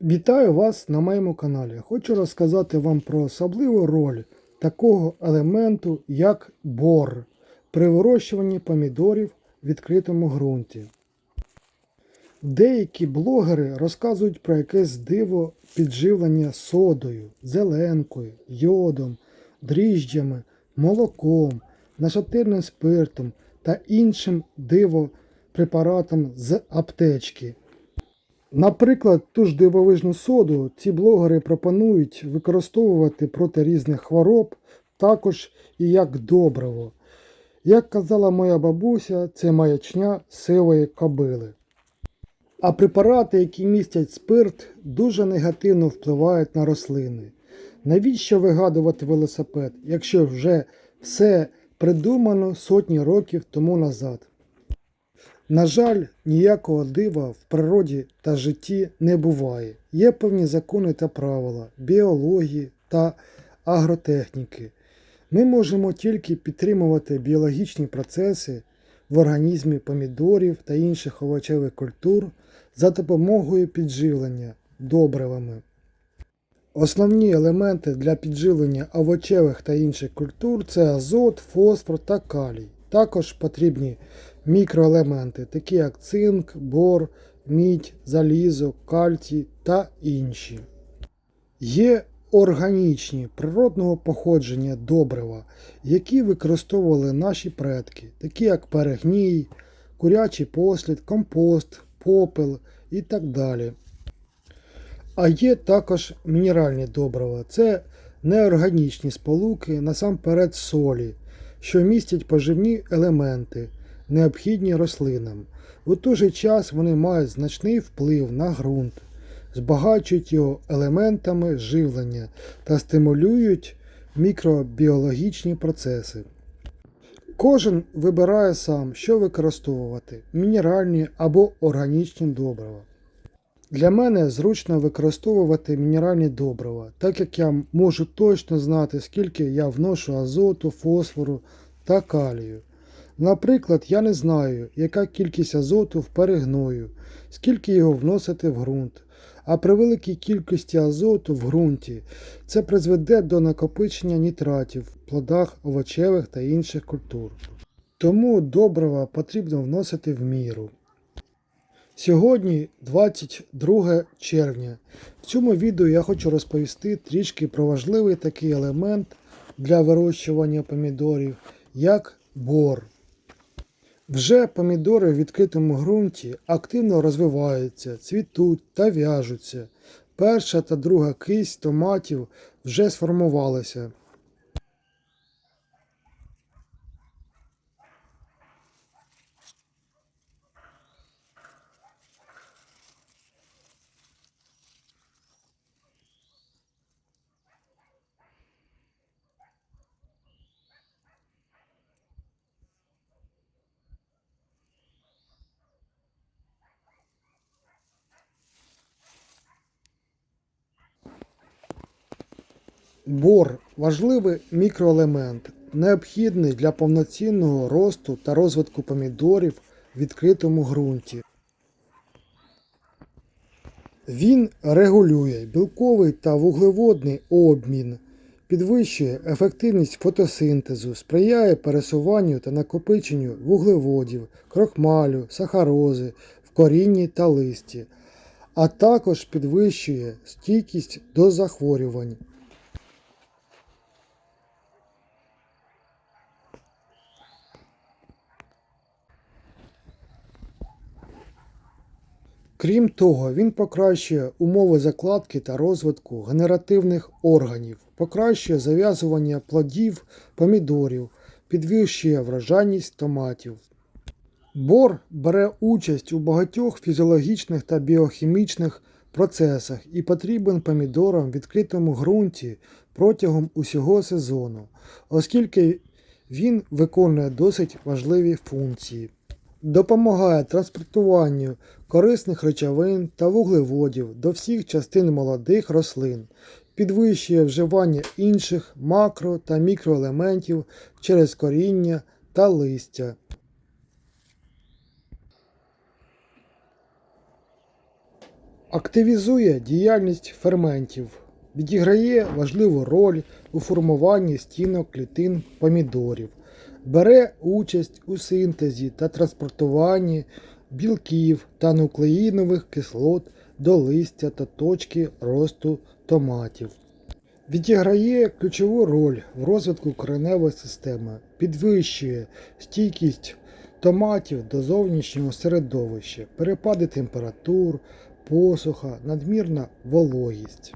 Вітаю вас на моєму каналі. Хочу розказати вам про особливу роль такого елементу, як бор при вирощуванні помідорів в відкритому ґрунті. Деякі блогери розказують про якесь диво підживлення содою, зеленкою, йодом, дріжджами, молоком, нашатирним спиртом та іншим дивопрепаратом з аптечки. Наприклад, ту ж дивовижну соду ці блогери пропонують використовувати проти різних хвороб, також і як добриво. Як казала моя бабуся, це маячня сивої кобили. А препарати, які містять спирт, дуже негативно впливають на рослини. Навіщо вигадувати велосипед, якщо вже все придумано сотні років тому назад? На жаль, ніякого дива в природі та житті не буває. Є певні закони та правила біології та агротехніки. Ми можемо тільки підтримувати біологічні процеси в організмі помідорів та інших овочевих культур за допомогою підживлення добривами. Основні елементи для підживлення овочевих та інших культур це азот, фосфор та калій. Також потрібні мікроелементи, такі як цинк, бор, мідь, залізо, кальцій та інші. Є органічні природного походження добрива, які використовували наші предки, такі як перегній, курячий послід, компост, попел і так далі. А є також мінеральні добрива. Це неорганічні сполуки, насамперед солі, що містять поживні елементи, необхідні рослинам. У той же час вони мають значний вплив на ґрунт, збагачують його елементами живлення та стимулюють мікробіологічні процеси. Кожен вибирає сам, що використовувати мінеральні або органічні добрива. Для мене зручно використовувати мінеральні добрива, так як я можу точно знати, скільки я вношу азоту, фосфору та калію. Наприклад, я не знаю, яка кількість азоту в перегною, скільки його вносити в ґрунт. А при великій кількості азоту в ґрунті це призведе до накопичення нітратів в плодах овочевих та інших культур. Тому добрива потрібно вносити в міру. Сьогодні 22 червня. В цьому відео я хочу розповісти трішки про важливий такий елемент для вирощування помідорів, як бор. Вже помідори в відкритому ґрунті активно розвиваються, цвітуть та в'яжуться. Перша та друга кисть томатів вже сформувалися. Бор важливий мікроелемент, необхідний для повноцінного росту та розвитку помідорів в відкритому ґрунті. Він регулює білковий та вуглеводний обмін, підвищує ефективність фотосинтезу, сприяє пересуванню та накопиченню вуглеводів, крохмалю, сахарози в корінні та листі, а також підвищує стійкість до захворювань. Крім того, він покращує умови закладки та розвитку генеративних органів, покращує зав'язування плодів помідорів, підвищує врожайність томатів. Бор бере участь у багатьох фізіологічних та біохімічних процесах і потрібен помідорам в відкритому ґрунті протягом усього сезону, оскільки він виконує досить важливі функції допомагає транспортуванню корисних речовин та вуглеводів до всіх частин молодих рослин, підвищує вживання інших макро та мікроелементів через коріння та листя. Активізує діяльність ферментів, відіграє важливу роль у формуванні стінок клітин помідорів, бере участь у синтезі та транспортуванні білків та нуклеїнових кислот до листя та точки росту томатів. Відіграє ключову роль в розвитку кореневої системи, підвищує стійкість томатів до зовнішнього середовища, перепади температур, посуха, надмірна вологість.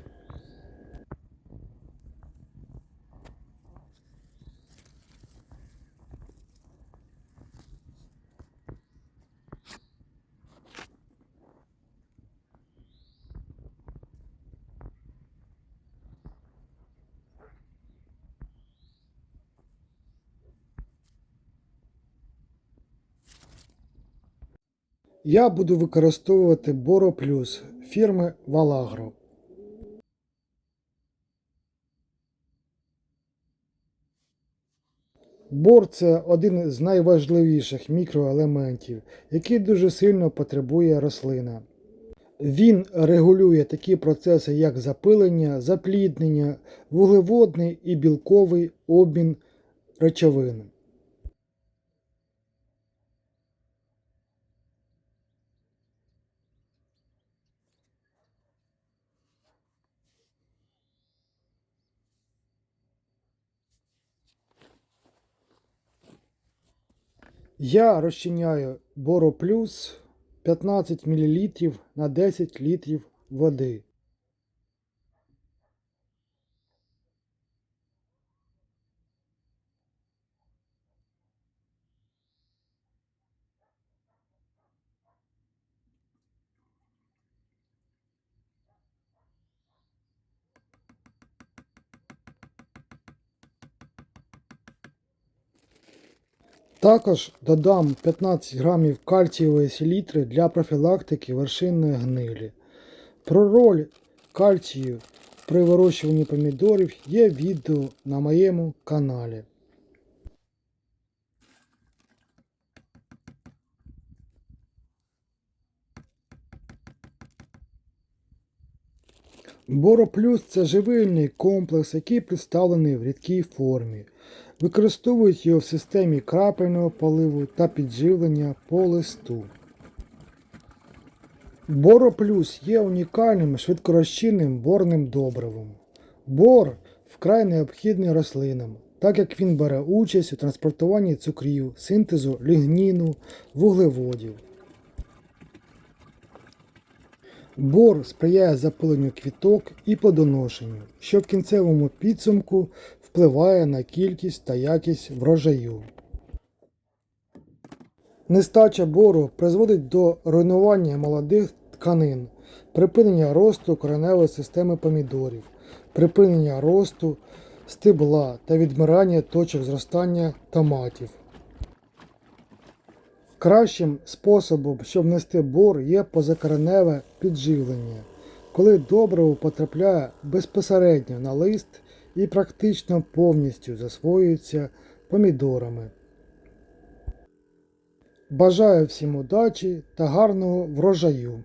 Я буду використовувати Боро Плюс фірми Валагро. Бор це один з найважливіших мікроелементів, який дуже сильно потребує рослина. Він регулює такі процеси, як запилення, запліднення, вуглеводний і білковий обмін речовин. Я розчиняю Боро Плюс 15 мл на 10 літрів води. Також додам 15 грамів кальцієвої селітри для профілактики вершинної гнилі. Про роль кальцію при вирощуванні помідорів є відео на моєму каналі. Боро Плюс це живильний комплекс, який представлений в рідкій формі. Використовують його в системі крапельного поливу та підживлення по листу. Боро Плюс є унікальним швидкорозчинним борним добривом. Бор вкрай необхідний рослинам, так як він бере участь у транспортуванні цукрів, синтезу лігніну, вуглеводів. Бор сприяє запиленню квіток і плодоношенню, що в кінцевому підсумку впливає на кількість та якість врожаю. Нестача бору призводить до руйнування молодих тканин, припинення росту кореневої системи помідорів, припинення росту стебла та відмирання точок зростання томатів. Кращим способом, щоб внести бор, є позакореневе підживлення, коли добриво потрапляє безпосередньо на лист і практично повністю засвоюється помідорами. Бажаю всім удачі та гарного врожаю!